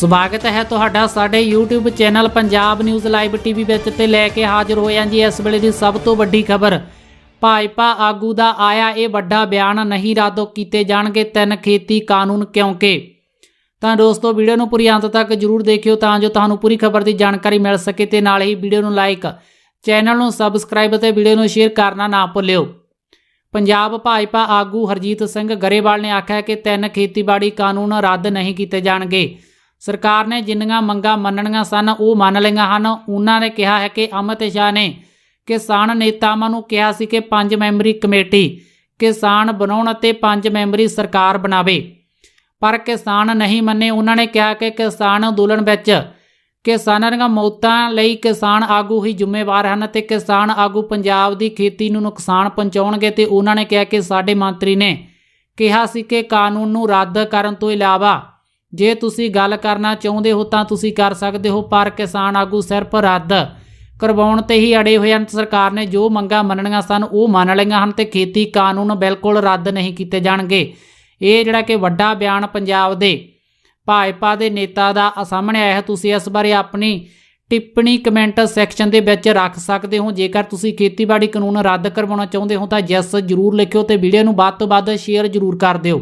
ਸਵਾਗਤ ਹੈ ਤੁਹਾਡਾ ਸਾਡੇ YouTube channel Punjab news live TV ਵਿੱਚ ਤੇ ਲੈ ਕੇ ਹਾਜ਼ਰ ਹੋਏ ਹਾਂ ਜੀ ਇਸ ਵੇਲੇ ਦੀ ਸਭ ਤੋਂ ਵੱਡੀ ਖਬਰ। ਭਾਜਪਾ ਆਗੂ ਦਾ ਆਇਆ ਇਹ ਵੱਡਾ ਬਿਆਨ, ਨਹੀਂ ਰੱਦ ਕੀਤੇ ਜਾਣਗੇ ਤਿੰਨ ਖੇਤੀ ਕਾਨੂੰਨ ਕਿਉਂਕਿ। ਤਾਂ ਦੋਸਤੋ, ਵੀਡੀਓ ਨੂੰ ਪੂਰੀ ਅੰਤ ਤੱਕ ਜਰੂਰ ਦੇਖਿਓ ਤਾਂ ਜੋ ਤੁਹਾਨੂੰ ਪੂਰੀ ਖਬਰ ਦੀ ਜਾਣਕਾਰੀ ਮਿਲ ਸਕੇ ਤੇ ਨਾਲ ਹੀ ਵੀਡੀਓ ਨੂੰ ਲਾਈਕ, ਚੈਨਲ ਨੂੰ ਸਬਸਕ੍ਰਾਈਬ ਅਤੇ ਵੀਡੀਓ ਨੂੰ ਸ਼ੇਅਰ ਕਰਨਾ ਨਾ ਭੁੱਲਿਓ। ਪੰਜਾਬ ਭਾਜਪਾ ਆਗੂ ਹਰਜੀਤ ਸਿੰਘ ਗਰੇਵਾਲ ਨੇ ਆਖਿਆ ਕਿ ਤਿੰਨ ਖੇਤੀਬਾੜੀ ਕਾਨੂੰਨ ਰੱਦ ਨਹੀਂ ਕੀਤੇ ਜਾਣਗੇ। ਸਰਕਾਰ ਨੇ ਜਿੰਨੀਆਂ ਮੰਗਾਂ ਮੰਨਣੀਆਂ ਸਨ, ਉਹ ਮੰਨ ਲਈਆਂ ਹਨ। ਉਹਨਾਂ ਨੇ ਕਿਹਾ ਹੈ ਕਿ ਅਮਿਤ ਸ਼ਾਹ ਨੇ ਕਿਸਾਨ ਨੇਤਾਵਾਂ ਨੂੰ ਕਿਹਾ ਸੀ ਕਿ ਪੰਜ ਮੈਂਬਰੀ ਕਮੇਟੀ ਕਿਸਾਨ ਬਣਾਉਣ ਅਤੇ ਪੰਜ ਮੈਂਬਰੀ ਸਰਕਾਰ ਬਣਾਵੇ। ਪਰ ਕਿਸਾਨ ਨਹੀਂ ਮੰਨੇ। ਉਹਨਾਂ ਨੇ ਕਿਹਾ ਕਿ ਕਿਸਾਨ ਅੰਦੋਲਨ ਵਿੱਚ ਕਿਸਾਨਾਂ ਦੀਆਂ ਮੌਤਾਂ ਲਈ ਕਿਸਾਨ ਆਗੂ ਹੀ ਜ਼ਿੰਮੇਵਾਰ ਹਨ ਤੇ ਕਿਸਾਨ ਆਗੂ ਪੰਜਾਬ ਦੀ ਖੇਤੀ ਨੂੰ ਨੁਕਸਾਨ ਪਹੁੰਚਾਉਣਗੇ ਤੇ ਉਹਨਾਂ ਨੇ ਕਿਹਾ ਕਿ ਸਾਡੇ ਮੰਤਰੀ ਨੇ ਕਿਹਾ ਸੀ ਕਿ ਕਾਨੂੰਨ ਨੂੰ ਰੱਦ ਕਰਨ ਤੋਂ ਇਲਾਵਾ ਜੇ ਤੁਸੀਂ ਗੱਲ ਕਰਨਾ ਚਾਹੁੰਦੇ ਹੋ ਤਾਂ ਤੁਸੀਂ ਕਰ ਸਕਦੇ ਹੋ, ਪਰ ਕਿਸਾਨ ਆਗੂ ਸਿਰਫ ਰੱਦ। ਕਰਵਾਉਣ ਤੇ ਹੀ ਅੜੇ ਹੋਏ ਹਨ। ਸਰਕਾਰ ਨੇ ਜੋ ਮੰਗਾਂ ਮੰਨਣੀਆਂ ਸਨ, ਉਹ ਮੰਨ ਲਈਆਂ ਹਨ ਤੇ ਖੇਤੀ ਕਾਨੂੰਨ ਬਿਲਕੁਲ ਰੱਦ ਨਹੀਂ ਕੀਤੇ ਜਾਣਗੇ। ਇਹ ਜਿਹੜਾ ਕਿ ਵੱਡਾ ਬਿਆਨ ਪੰਜਾਬ ਦੇ ਭਾਜਪਾ ਦੇ ਨੇਤਾ ਦਾ ਸਾਹਮਣੇ ਆਇਆ ਹੈ। ਤੁਸੀਂ ਇਸ ਬਾਰੇ ਆਪਣੀ ਟਿੱਪਣੀ ਕਮੈਂਟ ਸੈਕਸ਼ਨ ਦੇ ਵਿੱਚ ਰੱਖ ਸਕਦੇ ਹੋ। ਜੇਕਰ ਤੁਸੀਂ ਖੇਤੀਬਾੜੀ ਕਾਨੂੰਨ ਰੱਦ ਕਰਵਾਉਣਾ ਚਾਹੁੰਦੇ ਹੋ ਤਾਂ ਯੈਸ ਜ਼ਰੂਰ ਲਿਖਿਓ ਤੇ ਵੀਡੀਓ ਨੂੰ ਵੱਧ ਤੋਂ ਵੱਧ ਸ਼ੇਅਰ ਜ਼ਰੂਰ ਕਰ ਦਿਓ।